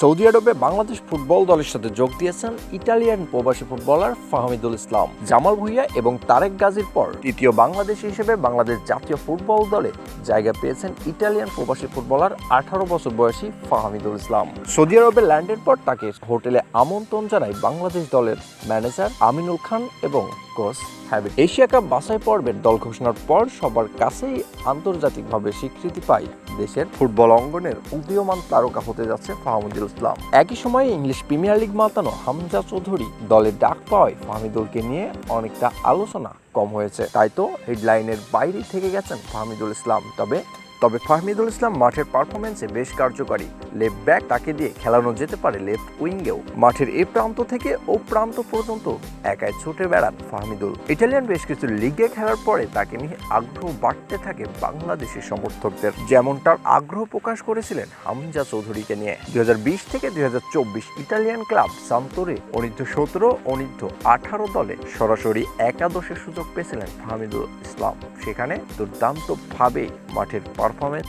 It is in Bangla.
সৌদি আরবে বাংলাদেশ ফুটবল দলের সাথে যোগ দিয়েছেন ইটালিয়ান প্রবাসী ফুটবলার ফাহমিদুল ইসলাম। জামাল ভুইয়া এবং তারেক গাজীর পর তৃতীয় বাংলাদেশ হিসেবে বাংলাদেশ জাতীয় ফুটবল দলে জায়গা পেয়েছেন ইটালিয়ান প্রবাসী ফুটবলার আঠারো বছর বয়সী ফাহমিদুল ইসলাম। সৌদি আরবে ল্যান্ডের পর তাকে হোটেলে আমন্ত্রণ জানায় বাংলাদেশ দলের ম্যানেজার আমিনুল খান এবং কোচ হ্যাবিট। এশিয়া কাপ বাছাই পর্বের দল ঘোষণার পর সবার কাছেই আন্তর্জাতিকভাবে স্বীকৃতি পায় দেশের ফুটবল অঙ্গনের উদীয়মান তারকা হতে যাচ্ছে ফাহমিদুল ইসলাম। একই সময়ে ইংলিশ প্রিমিয়ার লিগ মাতানো হামজা চৌধুরী দলে ডাক পাওয়ায় ফাহমিদুলকে নিয়ে অনেকটা আলোচনা কম হয়েছে। তাই তো হেডলাইনের বাইরে থেকে গেছেন ফাহমিদুল ইসলাম। তবে তবে ফাহমিদুল ইসলাম মাঠের পারফরমেন্সে বেশ কার্যকারী। লেফট ব্যাক তাকে দিয়ে খেলানো যেতে পারে লেফট উইঙ্গেও মাঠের এ প্রান্ত থেকে ও প্রান্ত পর্যন্ত একাই ছুটে বেড়ান ফাহমিদুল। ইটালিয়ান বেশ কিছু লিগে খেলার পরে তাকে নিয়ে আগ্রহ বাড়তে থাকে বাংলাদেশের সমর্থকদের। যেমন তার আগ্রহ প্রকাশ করেছিলেন হামজা চৌধুরীকে নিয়ে। দুই হাজার বিশ থেকে দুই হাজার চব্বিশ ইটালিয়ান ক্লাব সান্তোরে অনির্ধ সতেরো অনির্ধ আঠারো দলে সরাসরি একাদশের সুযোগ পেয়েছিলেন ফাহমিদুল ইসলাম। সেখানে দুর্দান্তভাবে মাঠের পারফরমেন্স